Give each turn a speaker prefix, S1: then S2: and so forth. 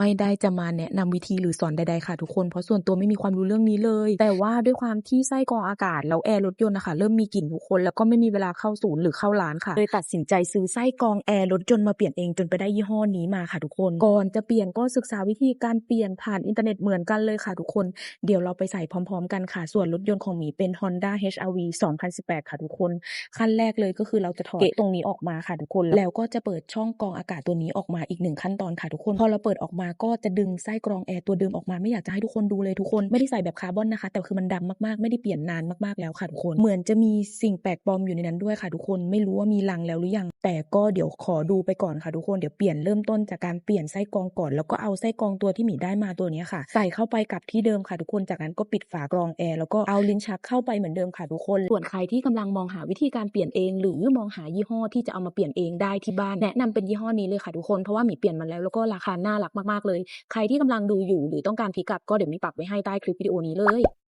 S1: ไม่ได้จะมาแนะนำวิธีหรือสอนใด ๆ ค่ะทุกคน เพราะส่วนตัวไม่มีความรู้เรื่องนี้เลย แต่ว่าด้วยความที่ไส้กรองอากาศแล้วแอร์รถยนต์น่ะค่ะเริ่มมีกลิ่นทุกคน แล้วก็ไม่มีเวลาเข้าศูนย์หรือเข้าร้านค่ะ เลยตัดสินใจซื้อไส้กรองแอร์รถยนต์มาเปลี่ยนเองจนไปได้ยี่ห้อนี้มาค่ะทุกคน ก่อนจะเปลี่ยนก็ศึกษาวิธีการเปลี่ยนผ่านอินเทอร์เน็ตเหมือนกันเลยค่ะทุกคน เดี๋ยวเราไปใส่พร้อม ๆ กันค่ะ ส่วนรถยนต์ของหมีเป็น Honda HR-V 2018 ค่ะทุกคน ขั้นแรกเลยก็คือเราจะถอดเกะตรงนี้ออกมาค่ะทุกคน แล้วก็จะเปิดช่องกรองอากาศตัวนี้ออกมาอีกหนึ่งขั้นตอนค่ะทุกคน พอเราเปิดออกมาก็จะดึงไส้กรองแอร์ตัวเดิมออกมาไม่อยากจะให้ทุกคนดูเลยทุกคนไม่ได้ใส่แบบคาร์บอนนะคะ แต่คือมันดำมากๆ ไม่ได้เปลี่ยนนานมากๆแล้วค่ะทุกคน เหมือนจะมีสิ่งแปลกปลอมอยู่ในนั้นด้วยค่ะทุกคนไม่รู้ว่ามีรังแล้วหรือยัง แต่ก็เดี๋ยวขอดูไปก่อนค่ะทุกคนเดี๋ยวเปลี่ยนเริ่มต้นจากการเปลี่ยนไส้กรองก่อนแล้วก็เอาไส้กรองตัวที่หมีได้มาตัวนี้ค่ะ ใส่เข้าไปกับที่เดิมค่ะทุกคนจากนั้นก็ปิดฝากรองแอร์แล้วก็เอาลิ้นชักเข้าไปเหมือนเดิมค่ะทุกคน ส่วนใครที่กำลังมองหาวิธีการเปลี่ยนเอง หรือมองหายี่ห้อที่จะเอามาเปลี่ยนเองได้ที่บ้านแนะนำเป็นยี่ห้อนี้เลยค่ะทุกคนเพราะว่าหมีเปลี่ยนมาแล้วแล้วก็ราคาน่ารักมากๆเลย ใครที่กำลังดูอยู่หรือต้องการพิกัดก็เดี๋ยวมีปักไว้ให้ใต้คลิปวิดีโอนี้เลย